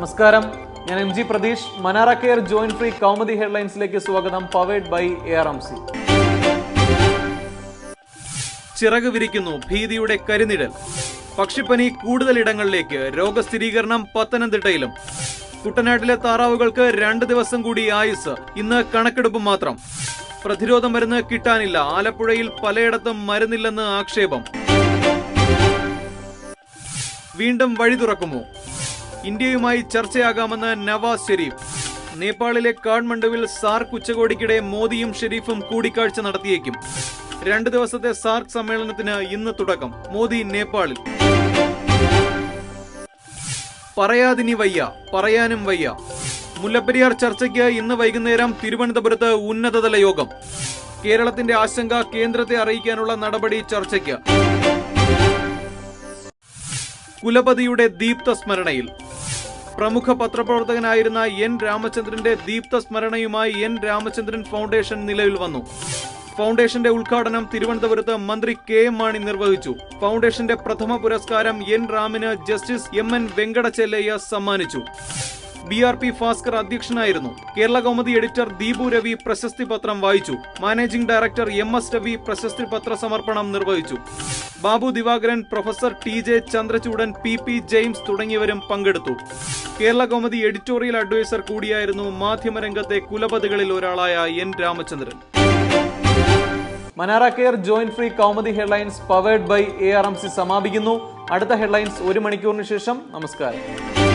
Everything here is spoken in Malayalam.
നമസ്കാരം. ഞാൻ M G Pratheesh. Manara care joint free Kaumudi ഹെഡ്ലൈൻസിലേക്ക് സ്വാഗതം. Powered by A R M C ചിറക് വിരിക്കുന്നു ഭീതിയുടെ കരിനിഴൽ. പക്ഷിപ്പനി കൂടുതലിടങ്ങളിലേക്ക് രോഗസ്ഥിരീകരണം പത്തനംതിട്ടയിലും. കുട്ടനാട്ടിലെ താറാവുകൾക്ക് രണ്ട് ദിവസം കൂടി ആയുസ്. ഇന്ന് കണക്കെടുപ്പ് മാത്രം. പ്രതിരോധ മരുന്ന് കിട്ടാനില്ല. ആലപ്പുഴയിൽ പലയിടത്തും മരുന്നില്ലെന്ന് ആക്ഷേപം. വീണ്ടും വഴി തുറക്കുമോ? ഇന്ത്യയുമായി ചർച്ചയാകാമെന്ന് നവാസ് ഷെരീഫ്. നേപ്പാളിലെ കാഠ്മണ്ഡുവിൽ സാർക്ക് ഉച്ചകോടിക്കിടെ മോദിയും ഷെരീഫും കൂടിക്കാഴ്ച നടത്തിയേക്കും. രണ്ട് ദിവസത്തെ സാർക്ക് സമ്മേളനത്തിന് ഇന്ന് തുടക്കം. മോദി നേപ്പാളിൽ. പറയാതിനി വയ്യ പറയാനും വയ്യ. മുല്ലപ്പെരിയാർ ചർച്ചയ്ക്ക് ഇന്ന് വൈകുന്നേരം തിരുവനന്തപുരത്ത് ഉന്നതതല യോഗം. കേരളത്തിന്റെ ആശങ്ക കേന്ദ്രത്തെ അറിയിക്കാനുള്ള നടപടി ചർച്ചയ്ക്ക്. കുലപതിയുടെ ദീപ്ത സ്മരണയിൽ പ്രമുഖ പത്രപ്രവർത്തകനായിരുന്ന എൻ രാമചന്ദ്രന്റെ ദീപ്ത സ്മരണയുമായി എൻ രാമചന്ദ്രൻ ഫൗണ്ടേഷൻ നിലവിൽ വന്നു. ഫൗണ്ടേഷന്റെ ഉദ്ഘാടനം തിരുവനന്തപുരത്ത് മന്ത്രി കെ എം മാണി നിർവഹിച്ചു. ഫൗണ്ടേഷന്റെ പ്രഥമ പുരസ്കാരം എൻ റാമിന് ജസ്റ്റിസ് എം എൻ വെങ്കടചെല്ലയ്യ സമ്മാനിച്ചു. ബി ആർ പി ഭാസ്കർ അധ്യക്ഷനായിരുന്നു. കേരള കൗമുദി എഡിറ്റർ ദീപു രവി പ്രശസ്തി പത്രം വായിച്ചു. Managing director M S Ravi പ്രശസ്തി പത്ര സമർപ്പണം നിർവഹിച്ചു. Babu Divakaran professor T J Chandrachoodan P P James തുടങ്ങിയവരും പങ്കെടുത്തു. കേരള കൗമുദി എഡിറ്റോറിയൽ അഡ്വൈസർ കൂടിയായിരുന്നു മാധ്യമരംഗത്തെ കുലപതികളിൽ ഒരാളായ N Ramachandran. Manara care joint free Kaumudi headlines powered by A R M C സമാപിക്കുന്നു. അടുത്ത ഹെഡ്ലൈൻസ് ഒരു മണിക്കൂറിന് ശേഷം. നമസ്കാരം.